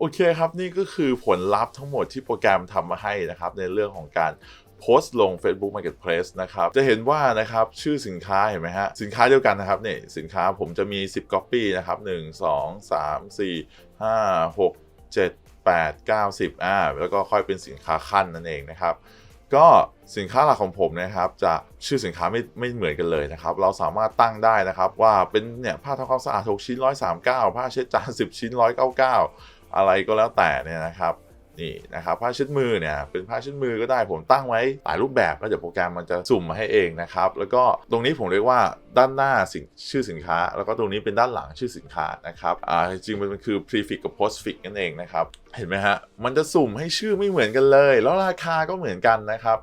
โอเคครับนี่ก็คือผลลัพธ์ทั้งหมดที่โปรแกรมทำมาให้นะครับในเรื่องของการโพสต์ลง Facebook Marketplace นะครับจะเห็นว่านะครับชื่อสินค้าเห็นไหมฮะสินค้าเดียวกันนะครับเนี่ยสินค้าผมจะมี 10 Copy นะครับ 1 2 3 4 5 6 7 8 9 10อ่าแล้วก็ค่อยเป็นสินค้าขั้นนั่นเองนะครับก็สินค้าหลักของผมนะครับจะชื่อสินค้าไม่ไม่เหมือนกันเลยนะครับ เราสามารถตั้งได้นะครับว่าเป็นเนี่ยผ้าทำความสะอาด6ชิ้น139ผ้าเช็ดจาน10 ชิ้น199 อะไรก็แล้วแต่เนี่ยนะครับนี่นะครับผ้าเช็ดมือเนี่ยเป็นผ้าเช็ดมือก็ได้ผมตั้งไว้หลายรูปแบบแล้วเดี๋ยวโปรแกรมมันจะสุ่มมาให้เองนะครับแล้วก็ตรงนี้ผมเรียกว่าด้านหน้าสินชื่อสินค้า แล้วก็ตรงนี้เป็นด้านหลังชื่อสินค้านะครับอ่าจริงๆมันคือ prefix กับ postfix นั่นเองนะครับเห็นไหมฮะมันจะสุ่มให้ชื่อไม่เหมือนกันเลย แล้วราคาก็เหมือนกันนะครับ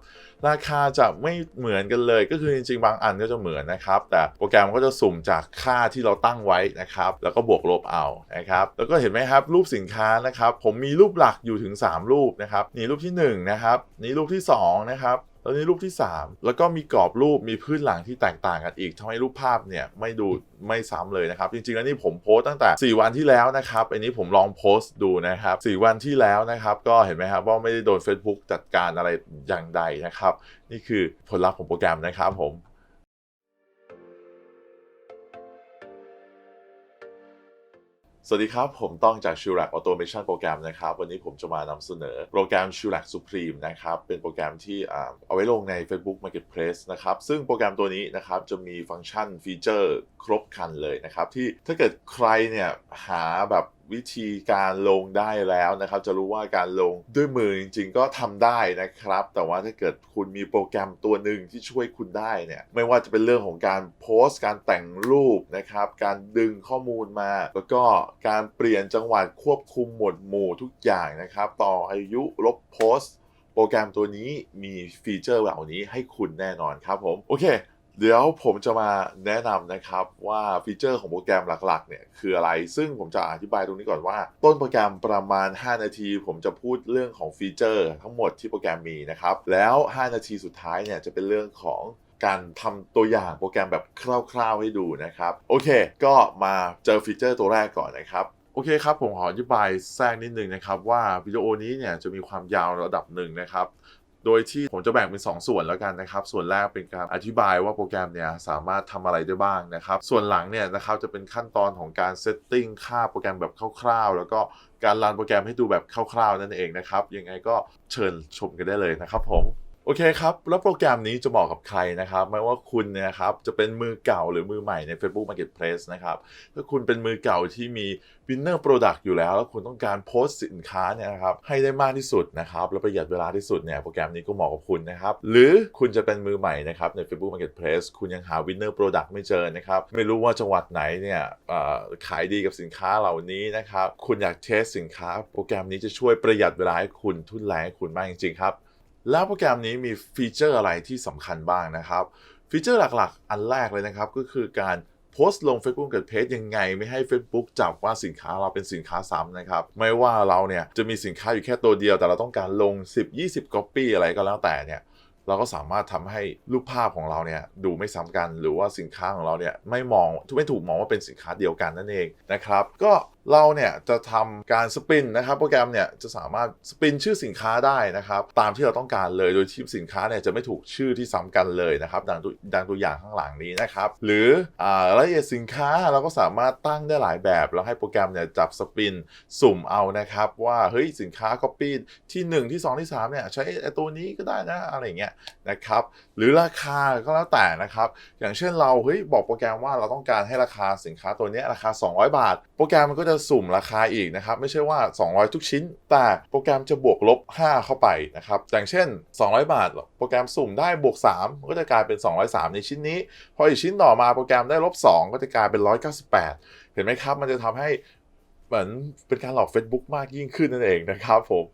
ราคาจะไม่เหมือนกันเลย ก็คือจริงๆ บางอันก็จะเหมือนนะครับ แต่โปรแกรมก็จะสุ่มจากค่าที่เราตั้งไว้นะครับ แล้วก็บวกลบเอานะครับแล้วก็เห็นไหมครับรูปสินค้านะครับ ผมมีรูปหลักอยู่ถึง 3 รูปนะครับนี่รูปที่1นะครับนี่รูปที่2นะครับ แล้วนี่รูปที่ 3 แล้วก็มีกรอบรูปมีพื้นหลังที่แตกต่างกันอีกทำให้รูปภาพเนี่ยไม่ดูไม่ซ้ำเลยนะครับ จริงๆแล้วนี่ผมโพสต์ตั้งแต่ 4 วันที่แล้วนะครับอันนี้ผมลองโพสต์ดูนะครับ4วันที่แล้วนะครับก็เห็นไหมครับว่าไม่ได้โดน Facebook จัดการอะไรอย่างใดนะครับ นี่คือผลลัพธ์ของโปรแกรมนะครับผม สวัสดีครับ ผมต้องจาก s h i l a c Automation โปรแกรมนะครับ วันนี้ผมจะมานำเสนอโปรแกรม s h i l a c Supreme นะครับ เป็นโปรแกรมที่เอาไว้ลงใน Facebook Marketplace นะครับ ซึ่งโปรแกรมตัวนี้นะครับ จะมีฟังก์ชันฟีเจอร์ครบครันเลยนะครับ ที่ถ้าเกิดใครเนี่ยหาแบบ วิธีการลงได้แล้วนะครับ จะรู้ว่าการลงด้วยมือจริง ๆ ก็ทำได้นะครับ แต่ว่าถ้าเกิดคุณมีโปรแกรมตัวหนึ่งที่ช่วยคุณได้เนี่ยไม่ว่าจะเป็นเรื่องของการโพสต์ การแต่งรูปนะครับ การดึงข้อมูลมา แล้วก็การเปลี่ยนจังหวัดควบคุมหมวดหมู่ทุกอย่างนะครับ ต่ออายุลบโพสต์โปรแกรมตัวนี้มีฟีเจอร์เหล่านี้ให้คุณแน่นอนครับผม โอเค เดี๋ยวผมจะมาแนะนำนะครับว่าฟีเจอร์ของโปรแกรมหลักๆเนี่ยคืออะไร ซึ่งผมจะอธิบายตรงนี้ก่อนว่า ต้นโปรแกรมประมาณ 5 นาที ผมจะพูดเรื่องของฟีเจอร์ ทั้งหมดที่โปรแกรมมีนะครับแล้ว 5 นาทีสุดท้ายเนี่ยจะเป็นเรื่องของการทำตัวอย่างโปรแกรมแบบคร่าวๆให้ดูนะครับ โอเค ก็มาเจอฟีเจอร์ตัวแรกก่อนนะครับโอเคครับ ผมขออธิบายแทรกนิดนึงนะครับ ว่าวิดีโอนี้เนี่ยจะมีความยาวระดับหนึ่งนะครับ โดยที่ผมจะแบ่งเป็น 2 ส่วนแล้วกันนะครับ ส่วนแรกเป็นการอธิบายว่าโปรแกรมเนี่ยสามารถทำอะไรได้บ้างนะครับ ส่วนหลังเนี่ยนะครับจะเป็นขั้นตอนของการเซตติ้งค่าโปรแกรมแบบคร่าวๆ แล้วก็การรันโปรแกรมให้ดูแบบคร่าวๆ นั่นเองนะครับ ยังไงก็เชิญชมกันได้เลยนะครับผม โอเคครับ แล้วโปรแกรมนี้จะเหมาะกับใครนะครับ ไม่ว่าคุณนะครับจะเป็นมือเก่าหรือมือใหม่ใน Facebook Marketplace นะครับ ถ้าคุณเป็นมือเก่าที่มี Winner Product อยู่แล้ว แล้วคุณต้องการโพสต์สินค้าเนี่ยนะครับให้ได้มากที่สุดนะครับ แล้วประหยัดเวลาที่สุดเนี่ยโปรแกรมนี้ก็เหมาะกับคุณนะครับ หรือคุณจะเป็นมือใหม่นะครับใน Facebook Marketplace คุณยังหา Winner Product ไม่เจอนะครับ ไม่รู้ว่าจังหวัดไหนเนี่ยขายดีกับสินค้าเหล่านี้นะครับ คุณอยากเทสสินค้า โปรแกรมนี้จะช่วยประหยัดเวลาให้คุณทุนแรงให้คุณมากจริงๆครับ แล้วโปรแกรมนี้มีฟีเจอร์อะไรที่สำคัญบ้างนะครับ ฟีเจอร์หลักๆ อันแรกเลยนะครับ ก็คือการโพสต์ลง Facebook กับเพจยังไงไม่ให้ Facebook จับว่าสินค้าเราเป็นสินค้าซ้ำนะครับ ไม่ว่าเราเนี่ยจะมีสินค้าอยู่แค่ตัวเดียว แต่เราต้องการลง 10-20 copy อะไรก็แล้วแต่เนี่ยเราก็สามารถทำให้รูปภาพของเราเนี่ยดูไม่ซ้ำกัน หรือว่าสินค้าของเราเนี่ยไม่มองไม่ถูกมองว่าเป็นสินค้าเดียวกันนั่นเองนะครับ ก็ เราเนี่ยจะทำการสปินนะครับโปรแกรมเนี่ยจะสามารถสปินชื่อสินค้าได้นะครับตามที่เราต้องการเลยโดยที่สินค้าเนี่ยจะไม่ถูกชื่อที่ซ้ำกันเลยนะครับดังตัวดังตัวอย่างข้างหลังนี้นะครับหรืออรายละเอียดสินค้าเราก็สามารถตั้งได้หลายแบบ แล้วให้โปรแกรมเนี่ยจับสปินสุ่มเอานะครับว่าเฮ้ยสินค้า copy ที่ 1 ที่ 2 ที่3เนี่ยใช้ไอตัวนี้ก็ได้นะอะไรเงี้ยนะครับหรือราคาก็แล้วแต่นะครับอย่างเช่นเราเฮ้ยบอกโปรแกรมว่าเราต้องการให้ราคาสินค้าตัวนี้ราคา 200 บาท โปรแกรมมันก็จะสุ่มราคาอีกนะครับ ไม่ใช่ว่า 200 ทุกชิ้น แต่โปรแกรมจะบวกลบ 5 เข้าไปนะครับอย่างเช่น 200 บาท โปรแกรมสุ่มได้บวก3ก็จะกลายเป็น 203 ในชิ้นนี้ พออีกชิ้นต่อมาโปรแกรมได้ลบ 2 ก็จะกลายเป็น 198 เห็นไหมครับ มันจะทำให้เห มือนเป็นการหลอก Facebook มากยิ่งขึ้นนั่นเองนะครับผม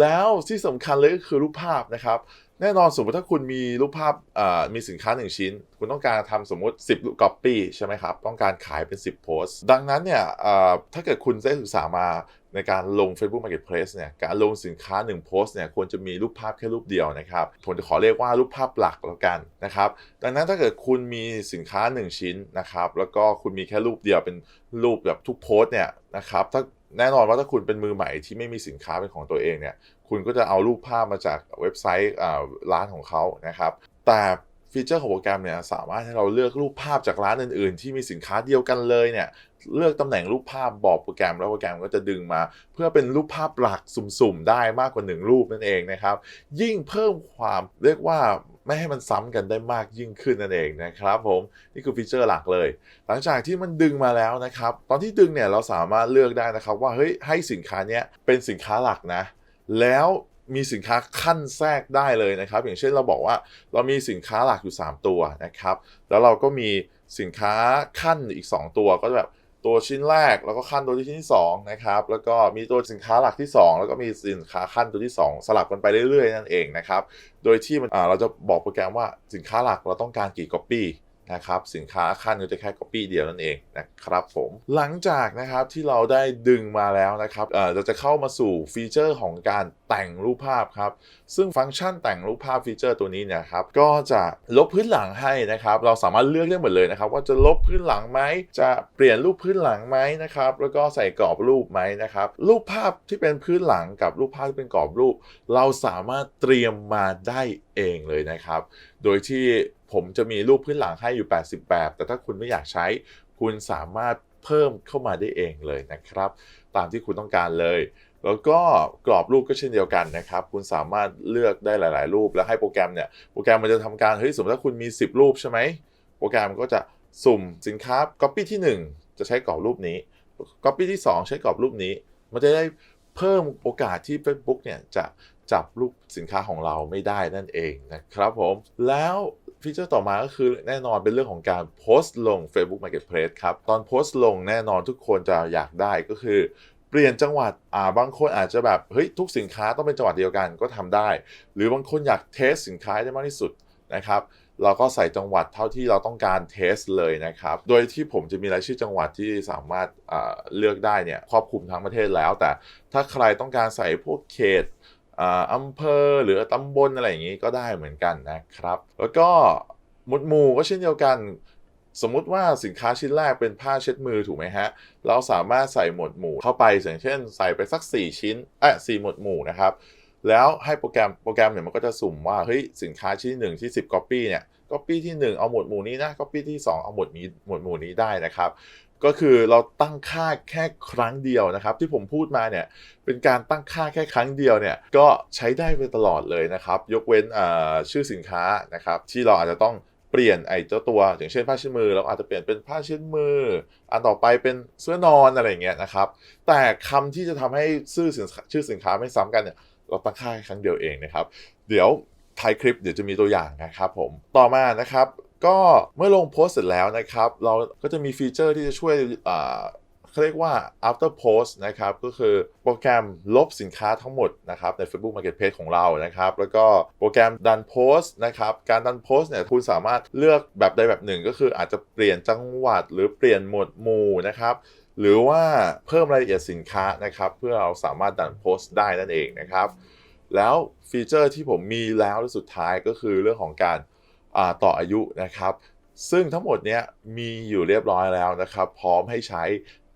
แล้วที่สำคัญเลยก็คือรูปภาพนะครับ แน่นอนสมมติถ้าคุณมีรูปภาพมีสินค้า 1 ชิ้น คุณต้องการทำสมมติ 10 copy ใช่ไหมครับ ต้องการขายเป็น 10 โพสต์ ดังนั้นเนี่ยถ้าเกิดคุณได้ศึกษามา ในการลง Facebook Marketplace เนี่ยการลงสินค้า 1 โพสต์เนี่ยควรจะมีรูปภาพแค่รูปเดียวนะครับผมจะขอเรียกว่ารูปภาพหลักแล้วกันนะครับดังนั้นถ้าเกิดคุณมีสินค้า 1 ชิ้นนะครับแล้วก็คุณมีแค่รูปเดียวเป็นรูปแบบทุกโพสต์เนี่ยนะครับถ้าแน่นอนว่าถ้าคุณเป็นมือใหม่ที่ไม่มีสินค้าเป็นของตัวเองเนี่ยคุณก็จะเอารูปภาพมาจากเว็บไซต์ร้านของเขานะครับแต่ ฟีเจอร์ของโปรแกรมเนี่ยสามารถให้เราเลือกรูปภาพจากร้านอื่นๆ ที่มีสินค้าเดียวกันเลยเนี่ยเลือกตำแหน่งรูปภาพบอกโปรแกรม แล้วโปรแกรมก็จะดึงมา เพื่อเป็นรูปภาพหลักสุ่มๆ ได้มากกว่า 1 รูปนั่นเองนะครับ ยิ่งเพิ่มความเรียกว่าไม่ให้มันซ้ำกันได้มากยิ่งขึ้นนั่นเองนะครับผมนี่คือฟีเจอร์หลักเลย หลังจากที่มันดึงมาแล้วนะครับ ตอนที่ดึงเนี่ยเราสามารถเลือกได้นะครับว่าเฮ้ยให้สินค้าเนี้ยเป็นสินค้าหลักนะ แล้ว มีสินค้าขั้นแทรกได้เลยนะครับ อย่างเช่นเราบอกว่าเรามีสินค้าหลักอยู่ 3 ตัวนะครับ แล้วเราก็มีสินค้าขั้นอีก 2 ตัวก็แบบตัวชิ้นแรกแล้วก็ขั้นตัวที่ชิ้นที่2นะครับแล้วก็มีตัวสินค้าหลักที่ 2 แล้วก็มีสินค้าขั้นตัวที่ 2 สลับกันไปเรื่อยๆนั่นเองนะครับโดยที่มันอ่าเราจะบอกโปรแกรมว่าสินค้าหลักเราต้องการกี่ copy นะครับสินค้าขั้นก็จะแค่ copy เดียวนั่นเองนะครับผมหลังจากนะครับที่เราได้ดึงมาแล้วนะครับเราจะเข้ามาสู่ฟีเจอร์ของการแต่งรูปภาพครับซึ่งฟังก์ชันแต่งรูปภาพฟีเจอร์ตัวนี้เนี่ยครับก็จะลบพื้นหลังให้นะครับเราสามารถเลือกได้หมดเลยนะครับว่าจะลบพื้นหลังไหมจะเปลี่ยนรูปพื้นหลังไหมนะครับแล้วก็ใส่กรอบรูปไหมนะครับรูปภาพที่เป็นพื้นหลังกับรูปภาพที่เป็นกรอบรูป เราสามารถเตรียมมาได้เองเลยนะครับ โดยที่ ผมจะมีรูปพื้นหลังให้อยู่ 80 แบบ แต่ถ้าคุณไม่อยากใช้ คุณสามารถเพิ่มเข้ามาได้เองเลยนะครับ ตามที่คุณต้องการเลย แล้วก็กรอบรูปก็เช่นเดียวกันนะครับ คุณสามารถเลือกได้หลาย ๆ รูปแล้วให้โปรแกรมเนี่ย โปรแกรมมันจะทำการ เฮ้ย สมมติถ้าคุณมี 10 รูปใช่ไหม โปรแกรมก็จะสุ่มสินค้า Copy ที่ 1 จะใช้กรอบรูปนี้ Copy ที่ 2 ใช้กรอบรูปนี้ มันจะได้เพิ่มโอกาสที่ Facebook เนี่ยจะจับรูปสินค้าของเราไม่ได้นั่นเองนะครับผม แล้ว ฟีเจอร์ต่อมาก็คือแน่นอนเป็นเรื่องของการโพสต์ลง Facebook Marketplace ครับ ตอนโพสต์ลงแน่นอนทุกคนจะอยากได้ก็คือ เปลี่ยนจังหวัดอ่าบางคนอาจจะแบบเฮ้ยทุกสินค้าต้องเป็นจังหวัดเดียวกันก็ทำได้ หรือบางคนอยากเทสสินค้าได้มากที่สุดนะครับเราก็ใส่จังหวัดเท่าที่เราต้องการเทสเลยนะครับ โดยที่ผมจะมีรายชื่อจังหวัดที่สามารถเลือกได้เนี่ยครอบคลุมทั้งประเทศแล้ว แต่ถ้าใครต้องการใส่พวกเขต อำเภอหรือตำบลอะไรอย่างนี้ก็ได้เหมือนกันนะครับ แล้วก็หมวดหมู่ก็เช่นเดียวกัน สมมุติว่าสินค้าชิ้นแรกเป็นผ้าเช็ดมือถูกไหมฮะ เราสามารถใส่หมวดหมู่เข้าไปอย่างเช่น ใส่ไปสัก 4 ชิ้นเอะสี่หมวดหมู่นะครับแล้วให้โปรแกรมโปรแกรมเนี่ยมันก็จะสุ่มว่าเฮ้ยสินค้าชิ้นหนึ่งที่ 10 copy เนี่ย copy ที่ 1 เอาหมวดหมู่นี้นะ copy ที่ 2 เอาหมวดนี้หมวดหมู่นี้ได้นะครับ ก็คือเราตั้งค่าแค่ครั้งเดียวนะครับ ที่ผมพูดมาเนี่ยเป็นการตั้งค่าแค่ครั้งเดียวเนี่ยก็ใช้ได้ไปตลอดเลยนะครับ ยกเว้นชื่อสินค้านะครับ ที่เราอาจจะต้องเปลี่ยนไอ้เจ้าตัว อย่างเช่นผ้าเช็ดมือเราอาจจะเปลี่ยนเป็นผ้าเช็ดมือ อันต่อไปเป็นเสื้อนอนอะไรเงี้ยนะครับ แต่คำที่จะทำให้ชื่อสินชื่อสินค้าไม่ซ้ำกันเนี่ยเราตั้งค่าครั้งเดียวเองนะครับ เดี๋ยวท้ายคลิปเดี๋ยวจะมีตัวอย่างนะครับผมต่อมานะครับ ก็เมื่อลงโพสต์เสร็จแล้วนะครับ เราก็จะมีฟีเจอร์ที่จะช่วยอ่าเขาเรียกว่า after post นะครับ ก็คือโปรแกรมลบสินค้าทั้งหมดนะครับใน Facebook Marketplace ของเรานะครับ แล้วก็โปรแกรมดันโพสต์นะครับ การดันโพสต์เนี่ยคุณสามารถเลือกแบบใดแบบหนึ่ง ก็คืออาจจะเปลี่ยนจังหวัดหรือเปลี่ยนหมวดหมู่นะครับ หรือว่าเพิ่มรายละเอียดสินค้านะครับ เพื่อเราสามารถดันโพสต์ได้นั่นเองนะครับ แล้วฟีเจอร์ที่ผมมีแล้วและสุดท้ายก็คือเรื่องของการ ต่ออายุนะครับ ซึ่งทั้งหมดเนี้ยมีอยู่เรียบร้อยแล้วนะครับ พร้อมให้ใช้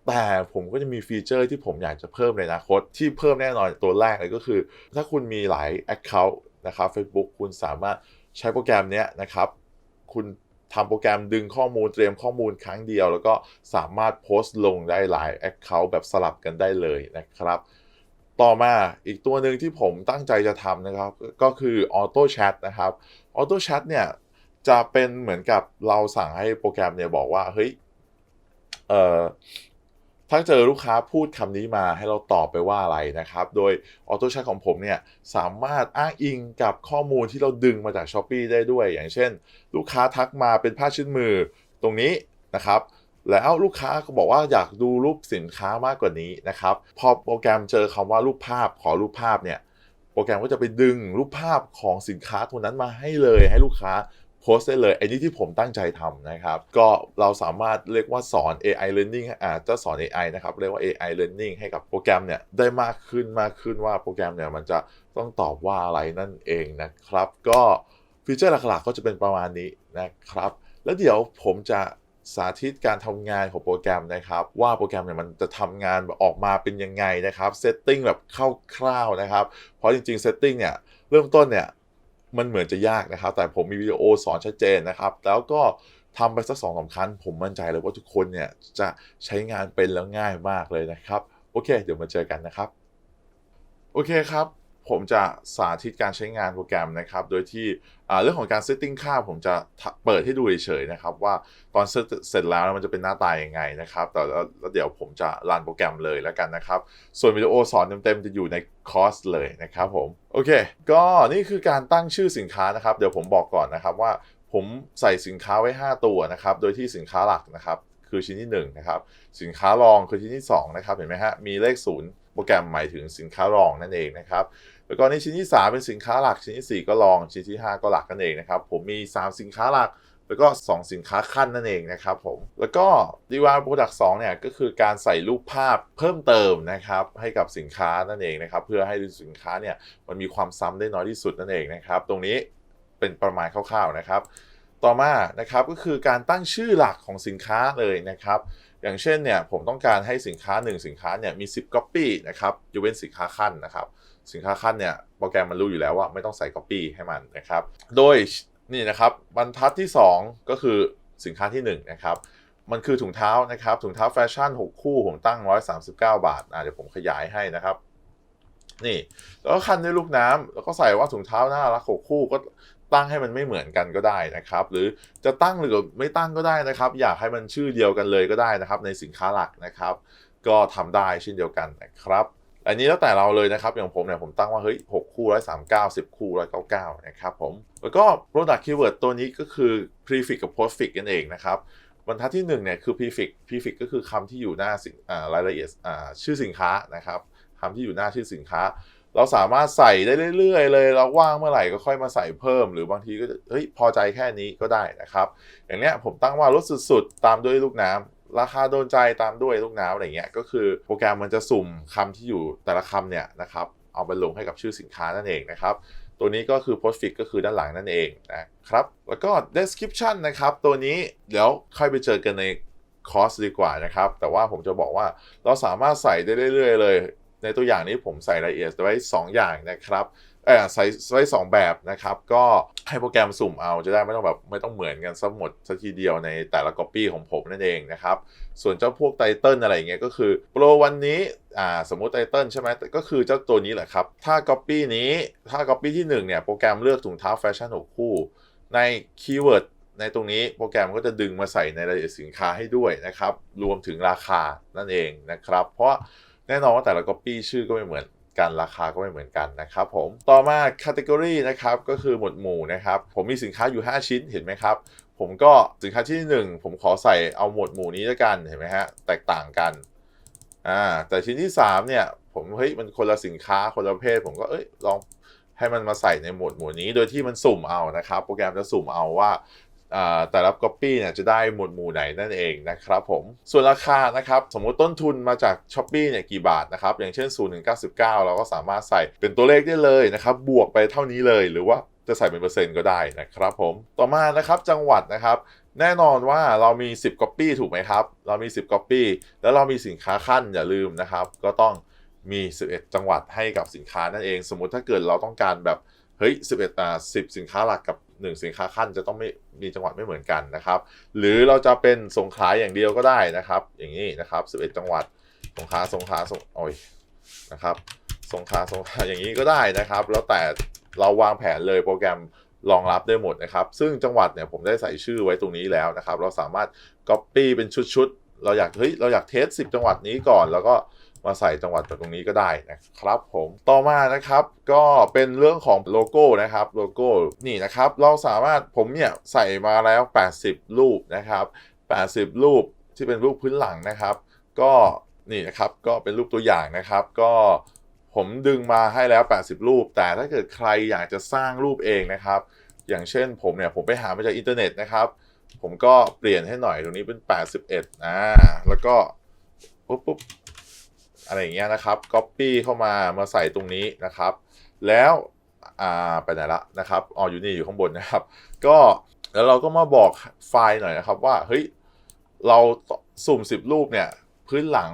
แต่ผมก็จะมีฟีเจอร์ที่ผมอยากจะเพิ่มในอนาคต ที่เพิ่มแน่นอนตัวแรกเลยก็คือ ถ้าคุณมีหลาย Account นะครับ Facebook คุณสามารถใช้โปรแกรมนี้นะครับ คุณทำโปรแกรมดึงข้อมูลเตรียมข้อมูลครั้งเดียว แล้วก็สามารถโพสต์ลงได้หลาย Account แบบสลับกันได้เลยนะครับ ต่อมาอีกตัวหนึ่งที่ผมตั้งใจจะทำนะครับ ก็คือ Auto Chat นะครับ Auto Chat เนี่ย จะเป็นเหมือนกับเราสั่งให้โปรแกรมเนี่ยบอกว่าเฮ้ยเอ่อถ้าเจอลูกค้าพูดคำนี้มาให้เราตอบไปว่าอะไรนะครับ โดย Auto Chat ของผมเนี่ยสามารถอ้างอิงกับข้อมูลที่เราดึงมาจาก s h อ p e e ได้ด้วย อย่างเช่น ลูกค้าทักมาเป็นผ้าชิ้นมือตรงนี้นะครับ แล้วลูกค้าก็บอกว่าอยากดูรูปสินค้ามากกว่านี้นะครับ พอโปรแกรมเจอคำว่ารูปภาพขอรูปภาพเนี่ยโปรแกรมก็จะไปดึงรูปภาพของสินค้าตัวนั้นมาให้เลยให้ลูกค้า โพสต์ได้เลยไอ้นี่ที่ผมตั้งใจทำนะครับ ก็เราสามารถเรียกว่าสอน AI learning ให้อาจจะสอน AI นะครับ เรียกว่า AI learning ให้กับโปรแกรมเนี่ยได้มากขึ้นมากขึ้นว่าโปรแกรมเนี่ยมันจะต้องตอบว่าอะไรนั่นเองนะครับ ก็ฟีเจอร์หลักๆก็จะเป็นประมาณนี้นะครับ แล้วเดี๋ยวผมจะสาธิตการทำงานของโปรแกรมนะครับ ว่าโปรแกรมเนี่ยมันจะทำงานออกมาเป็นยังไงนะครับเซตติ้งแบบคร่าวๆนะครับ เพราะจริงๆเซตติ้งเนี่ยเริ่มต้นเนี่ย มันเหมือนจะยากนะครับ แต่ผมมีวิดีโอสอนชัดเจนนะครับ แล้วก็ทำไปสักสองสามครั้งผมมั่นใจเลยว่าทุกคนเนี่ยจะใช้งานเป็นแล้วง่ายมากเลยนะครับ โอเค เดี๋ยวมาเจอกันนะครับ โอเคครับ ผมจะสาธิตการใช้งานโปรแกรมนะครับ โดยที่เรื่องของการ setting ค่าผมจะเปิดให้ดูเฉยๆนะครับว่าตอนเสร็จแล้วมันจะเป็นหน้าตายังไงนะครับแต่แล้วเดี๋ยวผมจะรันโปรแกรมเลยแล้วกันนะครับ ส่วนวิดีโอสอนเต็มๆจะอยู่ในคอร์สเลยนะครับผม โอเค ก็นี่คือการตั้งชื่อสินค้านะครับ เดี๋ยวผมบอกก่อนนะครับว่าผมใส่สินค้าไว้ 5 ตัวนะครับ โดยที่สินค้าหลักนะครับคือชิ้นที่1นะครับ สินค้ารองคือชิ้นที่2นะครับ เห็นไหมฮะ มีเลข 0 โปรแกรมหมายถึงสินค้ารองนั่นเองนะครับ แล้วก็ในชิ้นที่ 3 เป็นสินค้าหลักชิ้นที่ 4 ก็รองชิ้นที่ 5 ก็หลักนั่นเองนะครับผมมี 3 สินค้าหลักแล้วก็ 2 สินค้าขั้นนั่นเองนะครับผม แล้วก็ d y Product 2เนี่ยก็คือการใส่รูปภาพเพิ่มเติมนะครับให้กับสินค้านั่นเองนะครับเพื่อให้สินค้าเนี่ยมันมีความซ้ำได้น้อยที่สุดนั่นเองนะครับตรงนี้เป็นประมาณคร่าวๆนะครับ ต่อมานะครับก็คือการตั้งชื่อหลักของสินค้าเลยนะครับ อย่างเช่นเนี่ยผมต้องการให้สินค้า 1 สินค้าเนี่ยมี 10 copy นะครับยกเว้นสินค้าขั้นนะครับ สินค้าขั้นเนี่ยโปรแกรมมันรู้อยู่แล้วว่าไม่ต้องใส่ copy ให้มันนะครับ โดยนี่นะครับบรรทัดที่ 2 ก็คือสินค้าที่1นะครับมันคือถุงเท้านะครับถุงเท้าแฟชั่น 6 คู่ผมตั้ง 139 บาทอะเดี๋ยวผมขยายให้นะครับนี่แล้วก็คันด้วยลูกน้ำแล้วก็ใส่ว่าถุงเท้าน่ารัก6คู่ก็ตั้งให้มันไม่เหมือนกันก็ได้นะครับ หรือจะตั้งหรือไม่ตั้งก็ได้นะครับ อยากให้มันชื่อเดียวกันเลยก็ได้นะครับ ในสินค้าหลักนะครับ ก็ทำได้เช่นเดียวกันนะครับ อันนี้แล้วแต่เราเลยนะครับ อย่างผมเนี่ยผมตั้งว่าเฮ้ย6คู่ร้อยสามเก้าสิบคู่ร้อยเก้าเก้านะครับผม แล้วก็ product keyword ตัวนี้ก็คือ prefix กับ postfix นั่นเองนะครับบรรทัดที่1เนี่ยคือ prefix prefix ก็คือคำที่อยู่หน้าสินรายละเอียดชื่อสินค้านะครับคำที่อยู่หน้าชื่อสินค้า เราสามารถใส่ได้เรื่อย ๆ เลย เราว่างเมื่อไหร่ก็ค่อยมาใส่เพิ่ม หรือบางทีก็เฮ้ยพอใจแค่นี้ก็ได้นะครับ อย่างเนี้ยผมตั้งว่าลดสุดๆ ตามด้วยลูกน้ำ ราคาโดนใจตามด้วยลูกน้ำอะไรเงี้ยก็คือโปรแกรมมันจะสุ่มคำที่อยู่แต่ละคำเนี่ยนะครับเอาไปลงให้กับชื่อสินค้านั่นเองนะครับตัวนี้ก็คือ postfix ก็คือด้านหลังนั่นเองนะครับ แล้วก็ description นะครับ ตัวนี้เดี๋ยวค่อยไปเจอกันในคอร์สดีกว่านะครับ แต่ว่าผมจะบอกว่าเราสามารถใส่ได้เรื่อยๆเลย ในตัวอย่างนี้ผมใส่รายละเอียดไว้ 2 อย่างนะครับ เออใส่ไว้2แบบนะครับ ก็ให้โปรแกรมสุ่มเอาจะได้ไม่ต้องแบบไม่ต้องเหมือนกันสักหมดสักทีเดียวในแต่ละ Copy ของผมนั่นเองนะครับ ส่วนเจ้าพวกไตเติลอะไรเงี้ยก็คือโปรวันนี้อ่าสมมุติไตเติลใช่ไหมก็คือเจ้าตัวนี้แหละครับ ถ้า Copy นี้ถ้า Copy ที่1เนี่ยโปรแกรมเลือกถุงเท้าแฟชั่น6คู่ในคีย์เวิร์ดในตรงนี้โปรแกรมก็จะดึงมาใส่ในรายละเอียดสินค้าให้ด้วยนะครับ รวมถึงราคานั่นเองนะครับ เพราะแน่นอนว่าแต่ละ Copy ชื่อก็ไม่เหมือน กันราคาก็ไม่เหมือนกันนะครับผมต่อมา Category นะครับก็คือหมวดหมู่นะครับผมมีสินค้าอยู่ 5 ชิ้นเห็นไหมครับผมก็สินค้าที่ 1 ผมขอใส่เอาหมวดหมู่นี้ด้วกันเห็นไหมฮะแตกต่างกันอ่าแต่ชิ้นที่ 3 เนี่ยผมเฮ้ยมันคนละสินค้าคนละประเภท ผมก็เอ้ยลองให้มันมาใส่ในหมวดหมู่นี้ โดยที่มันสุ่มเอานะครับ โปรแกรมจะสุ่มเอาว่า แต่ละ Copy เนี่ยจะได้หมวดหมู่ไหนนั่นเองนะครับผมส่วนราคานะครับสมมุติต้นทุนมาจาก s h อ p e e เนี่ยกี่บาทนะครับอย่างเช่น0 1 9 9 เราก็สามารถใส่เป็นตัวเลขได้เลยนะครับบวกไปเท่านี้เลยหรือว่าจะใส่เป็นเปอร์เซ็นต์ก็ได้นะครับผมต่อมานะครับจังหวัดนะครับแน่นอนว่าเรามี 10 Copy ถูกไหมครับ เรามี 10 Copy แล้วเรามีสินค้าขั้นอย่าลืมนะครับ ก็ต้องมี 11 จังหวัดให้กับสินค้านั่นเอง สมมุติถ้าเกิดเราต้องการแบบเฮ้ย11อ่า10 สินค้าหลักกับ 1สินค้าขั้นจะต้องไม่มีจังหวัดไม่เหมือนกันนะครับ หรือเราจะเป็นสงขลาอย่างเดียวก็ได้นะครับ อย่างนี้นะครับ11 จังหวัดสงขลาสงขลาสงโอ้ยนะครับสงขลาสงขลาอย่างนี้ก็ได้นะครับ แล้วแต่เราวางแผนเลยโปรแกรมรองรับได้หมดนะครับ ซึ่งจังหวัดเนี่ยผมได้ใส่ชื่อไว้ตรงนี้แล้วนะครับ เราสามารถ Copy เป็นชุดๆเราอยากเฮ้ยเราอยากเทส10 จังหวัดนี้ก่อนแล้วก็ มาใส่จังหวัดตรงนี้ก็ได้นะครับผมต่อมานะครับก็เป็นเรื่องของโลโก้นะครับโลโก้นี่นะครับเราสามารถผมเนี่ยใส่มาแล้ว 80 รูปนะครับ 80 รูปที่เป็นรูปพื้นหลังนะครับ ก็นี่นะครับก็เป็นรูปตัวอย่างนะครับ ก็ผมดึงมาให้แล้ว 80 รูป แต่ถ้าเกิดใครอยากจะสร้างรูปเองนะครับ อย่างเช่นผมเนี่ยผมไปหามาจากอินเทอร์เน็ตนะครับผมก็เปลี่ยนให้หน่อยตรงนี้เป็น 81อ่าแล้วก็ปุ๊บปุ๊บ อะไรอย่างเงี้ยนะครับ Copy เข้ามามาใส่ตรงนี้นะครับ แล้วอ่าไปไหนละนะครับอ๋ออยู่นี่อยู่ข้างบนนะครับ ก็แล้วเราก็มาบอกไฟล์หน่อยนะครับว่าเฮ้ยเราสุ่ม 10 รูปเนี่ยพื้นหลัง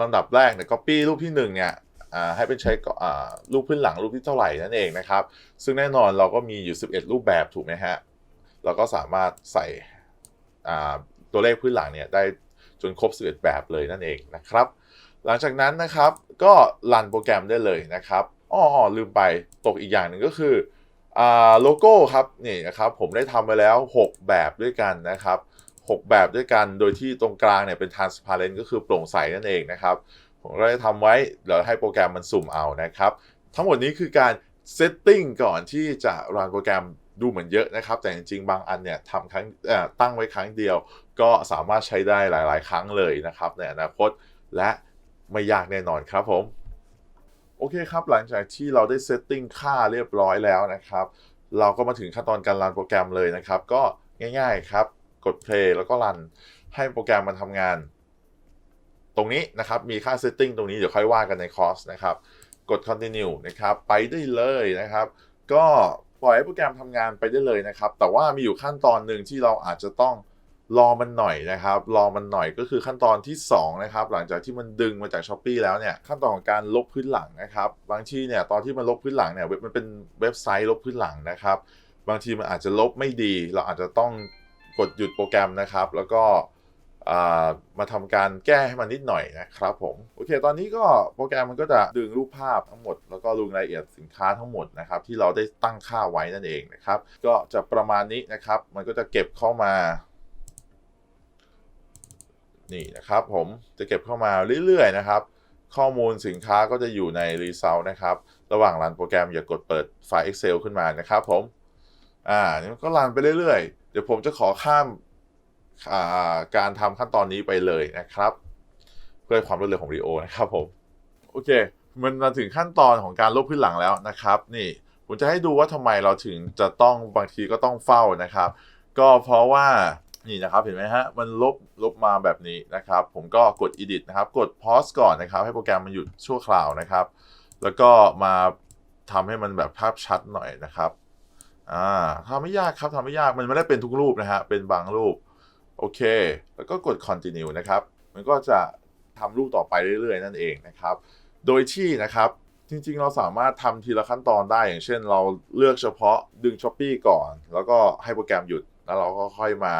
ลำดับแรกเนี่ย copy รูปที่1เนี่ยอ่าให้เป็นใช้ก็อ่ารูปพื้นหลังรูปที่เท่าไหร่นั่นเองนะครับ ซึ่งแน่นอนเราก็มีอยู่ 11 รูปแบบถูกไหมฮะเราก็สามารถใส่อ่าตัวเลขพื้นหลังเนี่ยได้จนครบ 11 แบบเลยนั่นเองนะครับ หลังจากนั้นนะครับก็รันโปรแกรมได้เลยนะครับอ้อลืมไปตกอีกอย่างหนึ่งก็คือโลโก้ครับนี่นะครับผมได้ทำไปแล้ว 6 แบบด้วยกันนะครับ 6 แบบด้วยกันโดยที่ตรงกลางเนี่ยเป็น transparent ก็คือโปร่งใสนั่นเองนะครับผมก็ได้ทำไว้เดี๋ยวให้โปรแกรมมันสุ่มเอานะครับ ทั้งหมดนี้คือการ setting ก่อนที่จะรันโปรแกรมดูเหมือนเยอะนะครับ แต่จริงๆ บางอันเนี่ยทำครั้งตั้งไว้ครั้งเดียว ก็สามารถใช้ได้หลาย ๆ ครั้งเลยนะครับในอนาคตและ ไม่ยากแน่นอนครับผมโอเคครับหลังจากที่เราได้ setting ค่าเรียบร้อยแล้วนะครับ เราก็มาถึงขั้นตอนการรันโปรแกรมเลยนะครับ ก็ง่ายๆครับ กด play แล้วก็รันให้โปรแกรมมันทำงาน ตรงนี้นะครับมีค่า setting ตรงนี้เดี๋ยวค่อยว่ากันในคอร์สนะครับ กด continue นะครับไปได้เลยนะครับ ก็ปล่อยให้โปรแกรมทำงานไปได้เลยนะครับ แต่ว่ามีอยู่ขั้นตอนหนึ่งที่เราอาจจะต้อง รอมันหน่อยนะครับ รอมันหน่อยก็คือขั้นตอนที่2นะครับหลังจากที่มันดึงมาจาก s h อ p e e แล้วเนี่ยขั้นตอนของการลบพื้นหลังนะครับบางทีเนี่ยตอนที่มันลบพื้นหลังเนี่ยเว็บมันเป็นเว็บไซต์ลบพื้นหลังนะครับ บางทีมันอาจจะลบไม่ดี เราอาจจะต้องกดหยุดโปรแกรมนะครับ แล้วก็มาทำการแก้ให้มันนิดหน่อยนะครับผมโอเค ตอนนี้ก็โปรแกรมมันก็จะดึงรูปภาพทั้งหมด แล้วก็ลงรายละเอียดสินค้าทั้งหมดนะครับที่เราได้ตั้งค่าไว้นั่นเองนะครับ ก็จะประมาณนี้นะครับ มันก็จะเก็บเข้ามา นี่นะครับผมจะเก็บเข้ามาเรื่อยๆนะครับ ข้อมูลสินค้าก็จะอยู่ใน Result นะครับ ระหว่างรันโปรแกรมอย่ากดเปิดไฟล์ Excel ขึ้นมานะครับผมอ่านี่ก็รันไปเรื่อยๆ เดี๋ยวผมจะขอข้ามาการทำขั้นตอนนี้ไปเลยนะครับ เพื่อความรวดเร็วของวิดีโอนะครับผมโอเค มันมาถึงขั้นตอนของการลบพื้นหลังแล้วนะครับ นี่ผมจะให้ดูว่าทำไมเราถึงจะต้องบางทีก็ต้องเฝ้านะครับ ก็เพราะว่า นี่นะครับเห็นไหมฮะมันลบลบมาแบบนี้นะครับ ผมก็กด edit นะครับ กด pause ก่อนนะครับ ให้โปรแกรมมันหยุดชั่วคราวนะครับ แล้วก็มาทำให้มันแบบภาพชัดหน่อยนะครับอ่าทำไม่ยากครับทำไม่ยากมันไม่ได้เป็นทุกรูปนะฮะเป็นบางรูปโอเค แล้วก็กด continue นะครับ มันก็จะทำรูปต่อไปเรื่อยๆ นั่นเองนะครับ โดยที่นะครับจริงๆ เราสามารถทำทีละขั้นตอนได้อย่างเช่น เราเลือกเฉพาะดึง s h อ p e e ก่อน แล้วก็ให้โปรแกรมหยุดแล้วเราก็ค่อยมา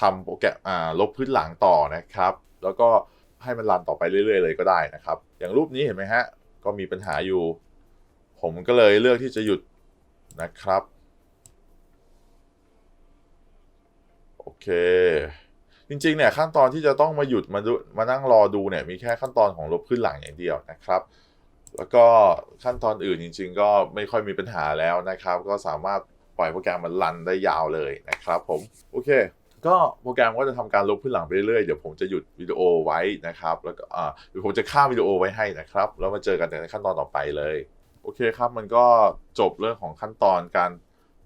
ทำโปรแกรมลบพื้นหลังต่อนะครับ แล้วก็ให้มันรันต่อไปเรื่อย ๆ เลยก็ได้นะครับ อย่างรูปนี้เห็นไหมฮะ ก็มีปัญหาอยู่ ผมก็เลยเลือกที่จะหยุดนะครับ โอเค จริงๆเนี่ยขั้นตอนที่จะต้องมาหยุดมาดูมานั่งรอดูเนี่ยมีแค่ขั้นตอนของลบขึ้นหลังอย่างเดียวนะครับ แล้วก็ขั้นตอนอื่นจริง ๆ ก็ไม่ค่อยมีปัญหาแล้วนะครับ ก็สามารถปล่อยโปรแกรมมันรันได้ยาวเลยนะครับผม โอเค ก็โปรแกรมก็จะทำการลบขึ้นหลังไปเรื่อยๆ เดี๋ยวผมจะหยุดวิดีโอไว้นะครับ แล้วก็อ่าเดี๋ยวผมจะข้ามวิดีโอไว้ให้นะครับ แล้วมาเจอกันในขั้นตอนต่อไปเลย โอเคครับ มันก็จบเรื่องของขั้นตอนการ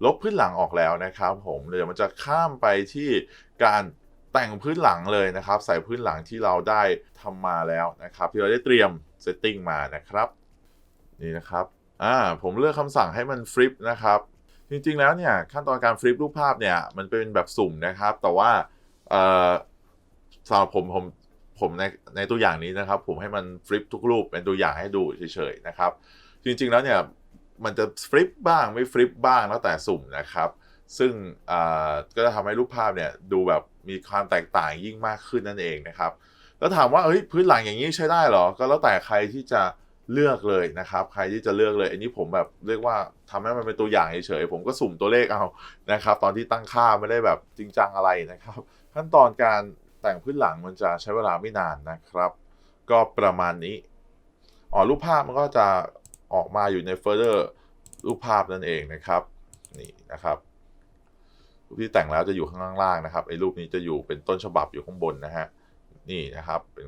ลบพื้นหลังออกแล้วนะครับ ผมเดี๋ยวมันจะข้ามไปที่การแต่งพื้นหลังเลยนะครับ ใส่พื้นหลังที่เราได้ทำมาแล้วนะครับ ที่เราได้เตรียมเซตติ้งมานะครับ นี่นะครับอ่าผมเลือกคำสั่งให้มันฟลิปนะครับ จริงๆแล้วเนี่ยขั้นตอนการฟลิปรูปภาพเนี่ยมันเป็นแบบสุ่มนะครับ แต่ว่าสำหรับผมผมผมในในตัวอย่างนี้นะครับ ผมให้มันฟลิปทุกรูปเป็นตัวอย่างให้ดูเฉยๆนะครับ จริงๆแล้วเนี่ยมันจะฟลิปบ้างไม่ฟลิปบ้างแล้วแต่สุ่มนะครับ ซึ่งก็จะทำให้รูปภาพเนี่ยดูแบบมีความแตกต่างยิ่งมากขึ้นนั่นเองนะครับ แล้วถามว่าเฮ้ยพื้นหลังอย่างนี้ใช้ได้เหรอ ก็แล้วแต่ใครที่จะ เลือกเลยนะครับ ใครที่จะเลือกเลย อันนี้ผมแบบเรียกว่าทำให้มันเป็นตัวอย่างเฉยๆผมก็สุ่มตัวเลขเอานะครับ ตอนที่ตั้งค่าไม่ได้แบบจริงจังอะไรนะครับ ขั้นตอนการแต่งพื้นหลังมันจะใช้เวลาไม่นานนะครับ ก็ประมาณนี้อ๋อรูปภาพมันก็จะออกมาอยู่ในโฟลเดอร์รูปภาพนั่นเองนะครับนี่นะครับรูปที่แต่งแล้วจะอยู่ข้างล่างนะครับไอ้รูปนี้จะอยู่เป็นต้นฉบับอยู่ข้างบนนะฮะนี่นะครับเป็น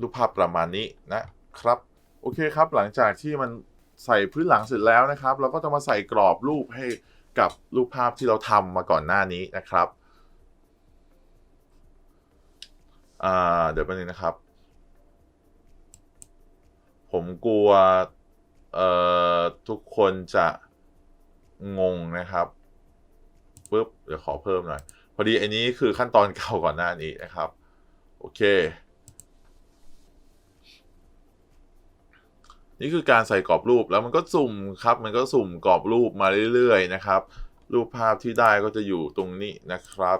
รูปภาพประมาณนี้นะ ครับ โอเคครับ หลังจากที่มันใส่พื้นหลังเสร็จแล้วนะครับ เราก็จะมาใส่กรอบรูปให้กับรูปภาพที่เราทำมาก่อนหน้านี้นะครับเดี๋ยวแป๊บนึงนะครับ ผมกลัวทุกคนจะงงนะครับปุ๊บเดี๋ยวขอเพิ่มหน่อย พอดีอันนี้คือขั้นตอนเก่าก่อนหน้านี้นะครับ โอเค นี่คือการใส่กรอบรูปแล้วมันก็สุ่มครับ มันก็สุ่มกรอบรูปมาเรื่อยๆนะครับ รูปภาพที่ได้ก็จะอยู่ตรงนี้นะครับ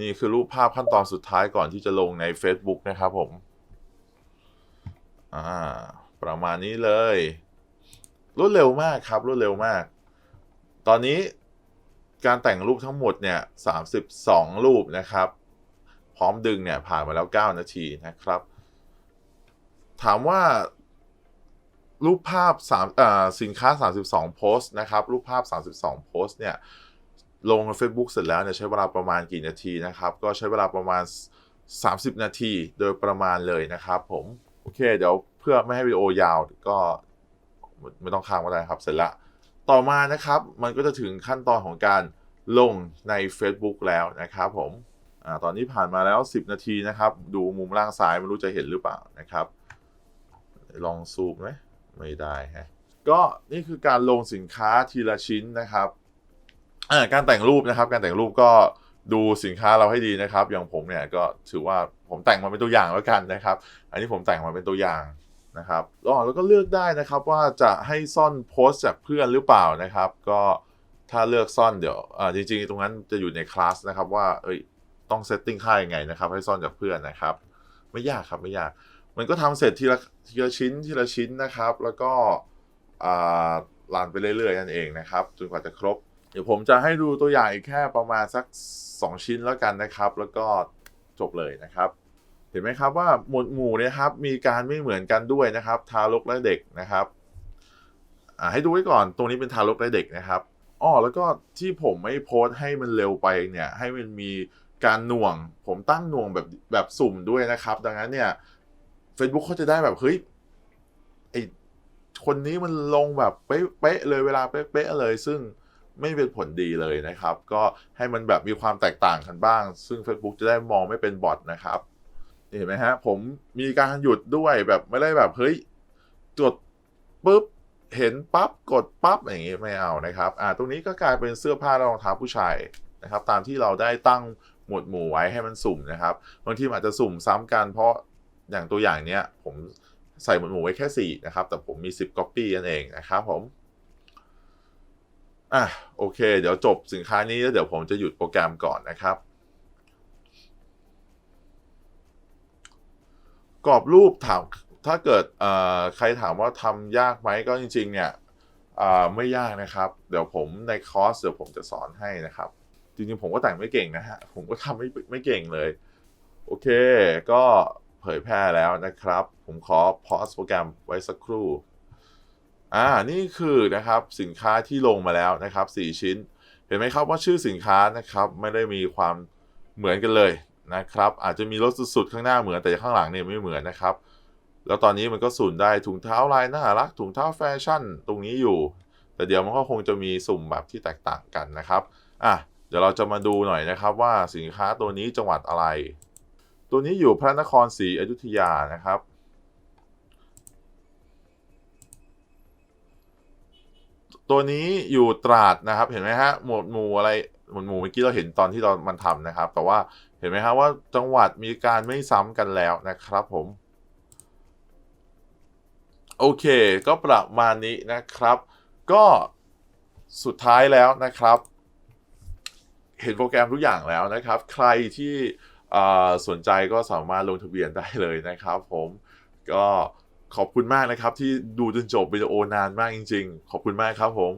นี่คือรูปภาพขั้นตอนสุดท้ายก่อนที่จะลงใน Facebook นะครับผมอ่าประมาณนี้เลย รวดเร็วมากครับ รวดเร็วมาก ตอนนี้การแต่งรูปทั้งหมดเนี่ย32 รูปนะครับ พร้อมดึงเนี่ยผ่านมาแล้ว 9 นาทีนะครับ ถามว่า รูปภาพ3อ่าสินค้า 32 โพสต์นะครับรูปภาพ 32 โพสต์เนี่ยลงใน Facebook เสร็จแล้วเนี่ยใช้เวลาประมาณกี่นาทีนะครับก็ใช้เวลาประมาณ 30 นาทีโดยประมาณเลยนะครับผมโอเคเดี๋ยวเพื่อไม่ให้วิดีโอยาวก็ไม่ต้องค้างก็ได้ครับเสร็จละต่อมานะครับมันก็จะถึงขั้นตอนของการลงใน Facebook แล้วนะครับผมอาตอนนี้ผ่านมาแล้ว 10 นาทีนะครับ ดูมุมล่างซ้ายไม่รู้จะเห็นหรือเปล่านะครับ ลองซูมไหม ไม่ได้ฮะก็นี่คือการลงสินค้าทีละชิ้นนะครับการแต่งรูปนะครับ การแต่งรูปก็ดูสินค้าเราให้ดีนะครับ อย่างผมเนี่ยก็ถือว่าผมแต่งมาเป็นตัวอย่างแล้วกันนะครับ อันนี้ผมแต่งมาเป็นตัวอย่างนะครับแล้วแล้วก็เลือกได้นะครับว่าจะให้ซ่อนโพสต์จากเพื่อนหรือเปล่านะครับ ก็ถ้าเลือกซ่อนเดี๋ยวจริงๆ ตรงนั้นจะอยู่ในคลาสนะครับว่าเอ้ยต้องเซตติ้งค่ายังไงนะครับ ให้ซ่อนจากเพื่อนนะครับ ไม่ยากครับไม่ยาก มันก็ทำเสร็จทีละทีละชิ้นทีละชิ้นนะครับ แล้วก็อ่ารันไปเรื่อยๆนั่นเองนะครับจนกว่าจะครบ เดี๋ยวผมจะให้ดูตัวอย่างอีกแค่ประมาณสัก 2 ชิ้นแล้วกันนะครับ แล้วก็จบเลยนะครับ เห็นไหมครับว่าหมวดหมู่เนี่ยครับมีการไม่เหมือนกันด้วยนะครับ ทารกและเด็กนะครับให้ดูไว้ก่อนตรงนี้เป็นทารกและเด็กนะครับอ้อแล้วก็ที่ผมไม่โพสต์ให้มันเร็วไปเนี่ยให้มันมีการหน่วง ผมตั้งหน่วงแบบแบบสุ่มด้วยนะครับ ดังนั้นเนี่ย Facebook เขาจะได้แบบเฮ้ยไอคนนี้มันลงแบบเป๊ะเลยเวลาเป๊ะเลย ซึ่งไม่เป็นผลดีเลยนะครับ ก็ให้มันแบบมีความแตกต่างกันบ้าง ซึ่ง Facebook จะได้มองไม่เป็นบอทนะครับเห็นไหมฮะ ผมมีการหยุดด้วยแบบไม่ได้แบบเฮ้ยจดปุ๊บเห็นปั๊บกดปั๊บอย่างงี้ไม่เอานะครับอ่าตรงนี้ก็กลายเป็นเสื้อผ้าและรองเท้าผู้ชายนะครับ ตามที่เราได้ตั้งหมวดหมู่ไว้ให้มันสุ่มนะครับบางทีอาจจะสุ่มซ้ำกันเพราะ อย่างตัวอย่างเนี้ยผมใส่หมวดหมู่ไว้แค่ 4 นะครับ แต่ผมมี 10 copy นั่นเองนะครับผมอะโอเค เดี๋ยวจบสินค้านี้แล้วเดี๋ยวผมจะหยุดโปรแกรมก่อนนะครับ กรอบรูปถามถ้าเกิดอ่อใครถามว่าทำยากไหมก็จริง ๆ เนี่ยอ่อไม่ยากนะครับ เดี๋ยวผมในคอร์สเดี๋ยวผมจะสอนให้นะครับ จริงๆผมก็แต่งไม่เก่งนะฮะผมก็ทำไม่ไม่เก่งเลย โอเค ก็ เผยแพร่แล้วนะครับ ผมขอพอสโปรแกรมไว้สักครู่ อ่า นี่คือนะครับสินค้าที่ลงมาแล้วนะครับ 4 ชิ้น เห็นไหมครับว่าชื่อสินค้านะครับไม่ได้มีความเหมือนกันเลยนะครับ อาจจะมีรถสุดๆข้างหน้าเหมือนแต่ข้างหลังเนี่ยไม่เหมือนนะครับ แล้วตอนนี้มันก็สุ่มได้ถุงเท้าลายน่ารักถุงเท้าแฟชั่นตรงนี้อยู่ แต่เดี๋ยวมันก็คงจะมีสุ่มแบบที่แตกต่างกันนะครับ อะเดี๋ยวเราจะมาดูหน่อยนะครับว่าสินค้าตัวนี้จังหวัดอะไร ตัวนี้อยู่พระนครศรีอยุธยานะครับ ตัวนี้อยู่ตราดนะครับ เห็นไหมฮะหมวดหมู่อะไรหมวดหมู่เมื่อกี้เราเห็นตอนที่เรามันทำนะครับ แต่ว่าเห็นไหมครับว่าจังหวัดมีการไม่ซ้ำกันแล้วนะครับผม โอเค ก็ประมาณนี้นะครับ ก็สุดท้ายแล้วนะครับ เห็นโปรแกรมทุกอย่างแล้วนะครับ ใครที่ สนใจก็สามารถลงทะเบียนได้เลยนะครับ ผมก็ขอบคุณมากนะครับ ที่ดูจนจบวิดีโอนานมากจริง ๆ ขอบคุณมากครับผม